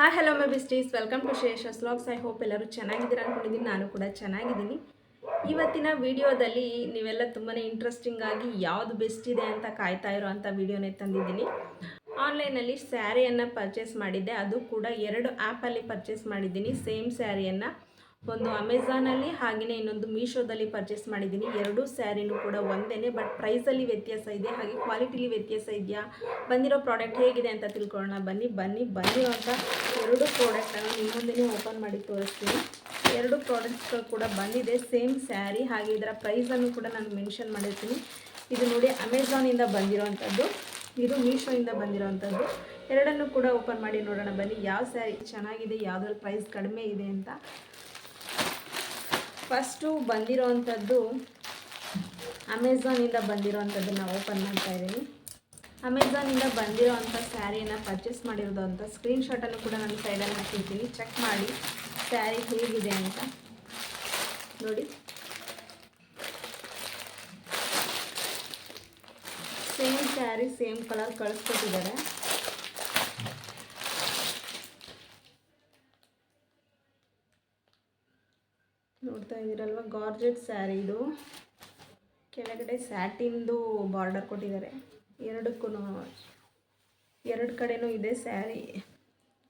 Hi hello my besties welcome to Shesha vlogs I hope ಎಲ್ಲರೂ ಚೆನ್ನಾಗಿದ್ದೀರಾ ಅಂದ್ಕೊಂಡಿದ್ದೀನಿ ನಾನು ಕೂಡ ಚೆನ್ನಾಗಿದ್ದೀನಿ. ಇವತ್ತಿನ ವಿಡಿಯೋದಲ್ಲಿ ನೀವೆಲ್ಲ ತುಂಬಾ ಇಂಟ್ರೆಸ್ಟಿಂಗ್ ಆಗಿ ಯಾವುದು ಬೆಸ್ಟ್ ಇದೆ ಅಂತ ಕಾಯ್ತಾ ಇರೋ ಅಂತ ವಿಡಿಯೋನೇ ತಂದಿದ್ದೀನಿ. ಆನ್ಲೈನಲ್ಲಿ ಸ್ಯಾರಿಯನ್ನು ಪರ್ಚೇಸ್ ಮಾಡಿದ್ದೆ. ಅದು ಕೂಡ ಎರಡು ಆ್ಯಪಲ್ಲಿ ಪರ್ಚೇಸ್ ಮಾಡಿದ್ದೀನಿ. ಸೇಮ್ ಸ್ಯಾರಿಯನ್ನು ಒಂದು ಅಮೆಝಾನಲ್ಲಿ ಹಾಗೆಯೇ ಇನ್ನೊಂದು ಮೀಶೋದಲ್ಲಿ ಪರ್ಚೇಸ್ ಮಾಡಿದ್ದೀನಿ. ಎರಡೂ ಸ್ಯಾರಿನೂ ಕೂಡ ಒಂದೇ ಬಟ್ ಪ್ರೈಸಲ್ಲಿ ವ್ಯತ್ಯಾಸ ಇದೆ, ಹಾಗೆ ಕ್ವಾಲಿಟಿಲಿ ವ್ಯತ್ಯಾಸ ಇದೆಯಾ? ಬಂದಿರೋ ಪ್ರಾಡಕ್ಟ್ ಹೇಗಿದೆ ಅಂತ ತಿಳ್ಕೊಳ್ಳೋಣ. ಬನ್ನಿ ಬನ್ನಿ ಬಂದಿರೋಂಥ ಎರಡು ಪ್ರಾಡಕ್ಟನ್ನು ನಿಮ್ಮ ಮುಂದೆನೇ ಓಪನ್ ಮಾಡಿ ತೋರಿಸ್ತೀನಿ. ಎರಡು ಪ್ರಾಡಕ್ಟ್ಸ್ಗಳು ಕೂಡ ಬಂದಿದೆ, ಸೇಮ್ ಸ್ಯಾರಿ, ಹಾಗೆ ಇದರ ಪ್ರೈಸನ್ನು ಕೂಡ ನಾನು ಮೆನ್ಷನ್ ಮಾಡಿರ್ತೀನಿ. ಇದು ನೋಡಿ ಅಮೆಝಾನಿಂದ ಬಂದಿರೋವಂಥದ್ದು ಇದು ಮೀಶೋಯಿಂದ ಬಂದಿರೋವಂಥದ್ದು ಎರಡನ್ನೂ ಕೂಡ ಓಪನ್ ಮಾಡಿ ನೋಡೋಣ. ಬನ್ನಿ, ಯಾವ ಸ್ಯಾರಿ ಚೆನ್ನಾಗಿದೆ, ಯಾವುದ್ರಲ್ಲಿ ಪ್ರೈಸ್ ಕಡಿಮೆ ಇದೆ ಅಂತ. ಫಸ್ಟು ಬಂದಿರೋವಂಥದ್ದು ಅಮೆಝಾನಿಂದ ಬಂದಿರೋವಂಥದ್ದನ್ನು ಓಪನ್ ಮಾಡ್ತಾ ಇದ್ದೀನಿ ಅಮೆಝಾನಿಂದ ಬಂದಿರೋವಂಥ ಸ್ಯಾರಿಯನ್ನು ಪರ್ಚೇಸ್ ಮಾಡಿರೋದು ಅಂತ ಸ್ಕ್ರೀನ್ಶಾಟನ್ನು ಕೂಡ ನಾನು ಸೈಡಲ್ಲಿ ಹಾಕಿರ್ತೀನಿ. ಚೆಕ್ ಮಾಡಿ. ಸ್ಯಾರಿ ಹೇಗಿದೆ ಅಂತ. ನೋಡಿ. ಸೇಮ್ ಸ್ಯಾರಿ, ಸೇಮ್ ಕಲರ್ ಕಳಿಸ್ಕೊಟ್ಟಿದ್ದಾರೆ. ನೋಡ್ತಾ ಇದ್ದೀರಲ್ವಗಾರ್ಜೆಟ್ ಸ್ಯಾರಿ ಇದು. ಕೆಳಗಡೆ ಸ್ಯಾಟಿಂದು ಬಾರ್ಡರ್ ಕೊಟ್ಟಿದ್ದಾರೆ. ಎರಡಕ್ಕೂ ಎರಡು ಕಡೆನೂ ಇದೆ ಸ್ಯಾರಿ.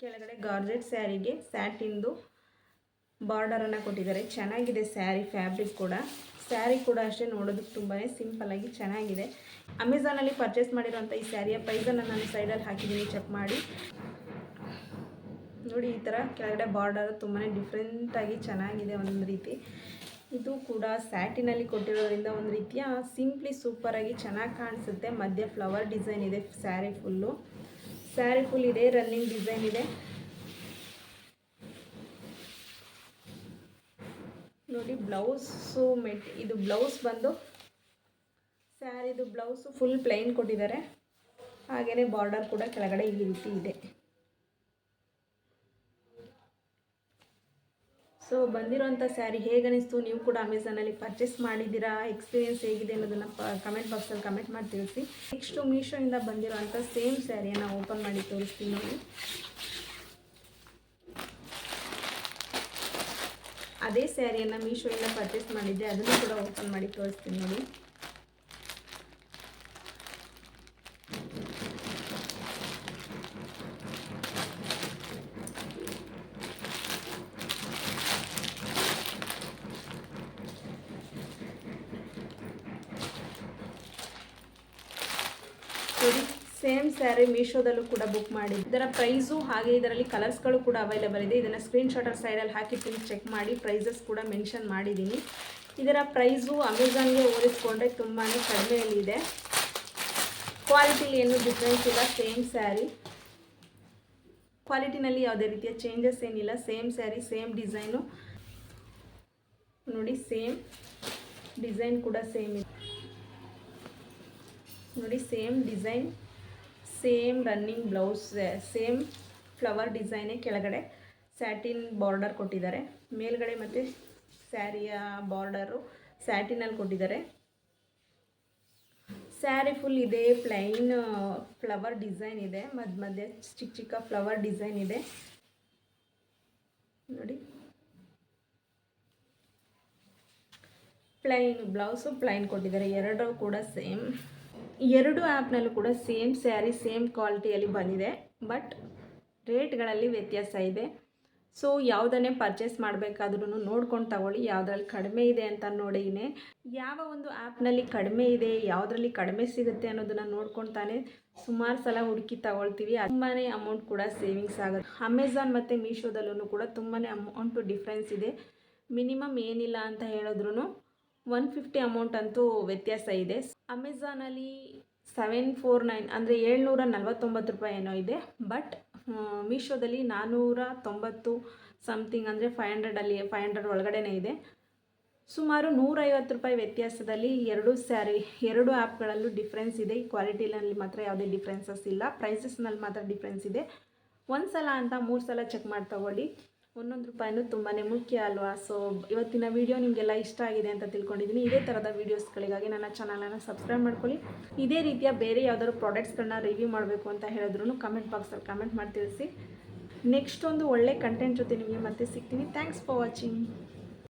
ಕೆಳಗಡೆ ಗಾರ್ಜೆಟ್ ಸ್ಯಾರಿಗೆ ಸ್ಯಾಟಿಂದು ಬಾರ್ಡರನ್ನು ಕೊಟ್ಟಿದ್ದಾರೆ. ಚೆನ್ನಾಗಿದೆ ಸ್ಯಾರಿ ಫ್ಯಾಬ್ರಿಕ್ ಕೂಡ. ಸ್ಯಾರಿ ಕೂಡ ಅಷ್ಟೇ ನೋಡೋದಕ್ಕೆ ತುಂಬಾ ಸಿಂಪಲ್ಲಾಗಿ ಚೆನ್ನಾಗಿದೆ. ಅಮೆಝಾನಲ್ಲಿ ಪರ್ಚೇಸ್ ಮಾಡಿರೋಂಥ ಈ ಸ್ಯಾರಿಯ ಪ್ರೈಸನ್ನು ನಾನು ಸೈಡಲ್ಲಿ ಹಾಕಿದ್ದೀನಿ. ಚೆಕ್ ಮಾಡಿ. ನೋಡಿ, ಈ ಥರ ಕೆಳಗಡೆ ಬಾರ್ಡರ್ ತುಂಬಾ ಡಿಫ್ರೆಂಟಾಗಿ ಚೆನ್ನಾಗಿದೆ ಒಂದು ರೀತಿ. ಇದು ಕೂಡ ಸ್ಯಾಟಿನಲ್ಲಿ ಕೊಟ್ಟಿರೋದ್ರಿಂದ ಒಂದು ರೀತಿಯ ಸಿಂಪ್ಲಿ ಸೂಪರಾಗಿ ಚೆನ್ನಾಗಿ ಕಾಣಿಸುತ್ತೆ. ಮಧ್ಯೆ ಫ್ಲವರ್ ಡಿಸೈನ್ ಇದೆ ಸ್ಯಾರಿ ಫುಲ್ಲು ಸ್ಯಾರಿ ಫುಲ್ ಇದೆ ರನ್ನಿಂಗ್ ಡಿಸೈನ್ ಇದೆ. ನೋಡಿ ಬ್ಲೌಸು ಮೆಟ್ ಇದು ಬ್ಲೌಸ್ ಬಂದು ಸ್ಯಾರಿದು ಬ್ಲೌಸು ಫುಲ್ ಪ್ಲೈನ್ ಕೊಟ್ಟಿದ್ದಾರೆ. ಹಾಗೆಯೇ ಬಾರ್ಡರ್ ಕೂಡ ಕೆಳಗಡೆ ಈ ರೀತಿ ಇದೆ. ಸೊ ಬಂದಿರೋಂಥ ಸ್ಯಾರಿ ಹೇಗನಿಸ್ತು? ನೀವು ಕೂಡ ಅಮೆಝಾನಲ್ಲಿ ಪರ್ಚೇಸ್ ಮಾಡಿದ್ದೀರಾ? ಎಕ್ಸ್ಪೀರಿಯನ್ಸ್ ಹೇಗಿದೆ ಅನ್ನೋದನ್ನು ಕಮೆಂಟ್ ಬಾಕ್ಸಲ್ಲಿ ಕಮೆಂಟ್ ಮಾಡಿ ತಿಳಿಸಿ. ನೆಕ್ಸ್ಟು ಮೀಶೋಯಿಂದ ಬಂದಿರೋಂಥ ಸೇಮ್ ಸ್ಯಾರಿಯನ್ನು ಓಪನ್ ಮಾಡಿ ತೋರಿಸ್ತೀನಿ ನೋಡಿ. ಅದೇ ಸ್ಯಾರಿಯನ್ನು ಮೀಶೋಯಿಂದ ಪರ್ಚೇಸ್ ಮಾಡಿದ್ದೆ. ಅದನ್ನು ಕೂಡ ಓಪನ್ ಮಾಡಿ ತೋರಿಸ್ತೀನಿ ನೋಡಿ ನೋಡಿ ಸೇಮ್ ಸ್ಯಾರಿ ಮೀಶೋದಲ್ಲೂ ಕೂಡ ಬುಕ್ ಮಾಡಿ. ಇದರ ಪ್ರೈಸು ಹಾಗೆ ಇದರಲ್ಲಿ ಕಲರ್ಸ್ಗಳು ಕೂಡ ಅವೈಲೇಬಲ್ ಇದೆ. ಇದನ್ನು ಸ್ಕ್ರೀನ್ಶಾಟರ್ ಸೈಡಲ್ಲಿ ಹಾಕಿರ್ತೀನಿ ಚೆಕ್ ಮಾಡಿ ಪ್ರೈಸಸ್ ಕೂಡ ಮೆನ್ಷನ್ ಮಾಡಿದ್ದೀನಿ. ಇದರ ಪ್ರೈಸು ಅಮೆಝಾನ್ಗೆ ಹೋಲಿಸ್ಕೊಂಡ್ರೆ ತುಂಬಾ ಕಡಿಮೆಯಲ್ಲಿದೆ ಕ್ವಾಲಿಟಿಲಿ ಏನು ಡಿಫ್ರೆನ್ಸ್ ಇಲ್ಲ ಸೇಮ್ ಸ್ಯಾರಿ ಕ್ವಾಲಿಟಿನಲ್ಲಿ ಯಾವುದೇ ರೀತಿಯ ಚೇಂಜಸ್ ಏನಿಲ್ಲ ಸೇಮ್ ಸ್ಯಾರಿ ಸೇಮ್ ಡಿಸೈನು ನೋಡಿ ಸೇಮ್ ಡಿಸೈನ್ ಕೂಡ ಸೇಮ್ ಇದೆ. ನೋಡಿ same design same running blouse, same flower ಡಿಸೈನೇ ಕೆಳಗಡೆ ಸ್ಯಾಟಿನ್ ಬಾರ್ಡರ್ ಕೊಟ್ಟಿದ್ದಾರೆ. ಮೇಲ್ಗಡೆ ಮತ್ತು ಸ್ಯಾರಿಯ ಬಾರ್ಡರು ಸ್ಯಾಟಿನಲ್ಲಿ ಕೊಟ್ಟಿದ್ದಾರೆ. ಸ್ಯಾರಿ ಫುಲ್ ಇದೆ ಪ್ಲೈನ್ ಫ್ಲವರ್ ಡಿಸೈನ್ ಇದೆ. ಮಧ್ಯ ಮಧ್ಯೆ ಚಿಕ್ಕ ಚಿಕ್ಕ ಫ್ಲವರ್ ಡಿಸೈನ್ ಇದೆ. ನೋಡಿ. ಪ್ಲೈನ್ ಬ್ಲೌಸು ಪ್ಲೈನ್ ಕೊಟ್ಟಿದ್ದಾರೆ. ಎರಡೂ ಕೂಡ ಸೇಮ್. ಎರಡು ಆ್ಯಪ್ನಲ್ಲೂ ಕೂಡ ಸೇಮ್ ಸ್ಯಾರಿ, ಸೇಮ್ ಕ್ವಾಲಿಟಿಯಲ್ಲಿ ಬಂದಿದೆ. ಬಟ್ ರೇಟ್ಗಳಲ್ಲಿ ವ್ಯತ್ಯಾಸ ಇದೆ. ಸೊ, ಯಾವುದನ್ನೇ ಪರ್ಚೇಸ್ ಮಾಡಬೇಕಾದ್ರೂ ನೋಡ್ಕೊಂಡು ತಗೊಳ್ಳಿ. ಯಾವುದ್ರಲ್ಲಿ ಕಡಿಮೆ ಇದೆ ಅಂತ ನೋಡಿನೇ ಯಾವ ಒಂದು ಆ್ಯಪ್ನಲ್ಲಿ ಕಡಿಮೆ ಇದೆ, ಯಾವುದ್ರಲ್ಲಿ ಕಡಿಮೆ ಸಿಗುತ್ತೆ ಅನ್ನೋದನ್ನು ನೋಡ್ಕೊಂಡು ತಾನೇ ಸುಮಾರು ಸಲ ಹುಡುಕಿ ತಗೊಳ್ತೀವಿ. ತುಂಬಾ ಅಮೌಂಟ್ ಕೂಡ ಸೇವಿಂಗ್ಸ್ ಆಗುತ್ತೆ. ಅಮೆಝಾನ್ ಮತ್ತು ಮೀಶೋದಲ್ಲೂ ಕೂಡ ತುಂಬಾ ಅಮೌಂಟು ಡಿಫ್ರೆನ್ಸ್ ಇದೆ. ಮಿನಿಮಮ್ ಏನಿಲ್ಲ ಅಂತ ಹೇಳಿದ್ರು ಒನ್ ಫಿಫ್ಟಿ ಅಮೌಂಟ್ ಅಂತೂ ವ್ಯತ್ಯಾಸ ಇದೆ. ಅಮೆಝಾನಲ್ಲಿ ಸೆವೆನ್ ಫೋರ್ ನೈನ್ ಅಂದರೆ ಏಳ್ನೂರ ನಲ್ವತ್ತೊಂಬತ್ತು ರೂಪಾಯಿ ಏನೋ ಇದೆ. ಬಟ್ ಮೀಶೋದಲ್ಲಿ ನಾನ್ನೂರ ತೊಂಬತ್ತು ಸಮಥಿಂಗ್ ಅಂದರೆ ಫೈವ್ ಹಂಡ್ರೆಡಲ್ಲಿ ಫೈವ್ ಹಂಡ್ರೆಡ್ ಒಳಗಡೆನೇ ಇದೆ. ಸುಮಾರು ನೂರೈವತ್ತು ರೂಪಾಯಿ ವ್ಯತ್ಯಾಸದಲ್ಲಿ ಎರಡು ಸ್ಯಾರಿ, ಎರಡು ಆ್ಯಪ್ಗಳಲ್ಲೂ ಡಿಫ್ರೆನ್ಸ್ ಇದೆ. ಈ ಕ್ವಾಲಿಟಿನಲ್ಲಿ ಮಾತ್ರ ಯಾವುದೇ ಡಿಫ್ರೆನ್ಸಸ್ ಇಲ್ಲ. ಪ್ರೈಸಸ್ನಲ್ಲಿ ಮಾತ್ರ ಡಿಫ್ರೆನ್ಸ್ ಇದೆ. ಒಂದು ಸಲ ಅಂತ ಮೂರು ಸಲ ಚೆಕ್ ಮಾಡಿ ತಗೊಳ್ಳಿ. ಒಂದೊಂದು ರೂಪಾಯಿನೂ ತುಂಬಾ ಮುಖ್ಯ ಅಲ್ವಾ? ಸೊ ಇವತ್ತಿನ ವಿಡಿಯೋ ನಿಮಗೆಲ್ಲ ಇಷ್ಟ ಆಗಿದೆ ಅಂತ ತಿಳ್ಕೊಂಡಿದ್ದೀನಿ ಇದೇ ಥರದ ವೀಡಿಯೋಸ್ಗಳಿಗಾಗಿ ನನ್ನ ಚಾನಲನ್ನು ಸಬ್ಸ್ಕ್ರೈಬ್ ಮಾಡ್ಕೊಳ್ಳಿ. ಇದೇ ರೀತಿಯ ಬೇರೆ ಯಾವ್ದಾದ್ರು ಪ್ರಾಡಕ್ಟ್ಸ್ಗಳನ್ನ ರಿವ್ಯೂ ಮಾಡಬೇಕು ಅಂತ ಹೇಳಿದ್ರು ಕಮೆಂಟ್ ಬಾಕ್ಸಲ್ಲಿ ಕಮೆಂಟ್ ಮಾಡಿ ತಿಳಿಸಿ. ನೆಕ್ಸ್ಟ್ ಒಂದು ಒಳ್ಳೆ ಕಂಟೆಂಟ್ ಜೊತೆ ನಿಮಗೆ ಮತ್ತೆ ಸಿಗ್ತೀನಿ. Thanks for watching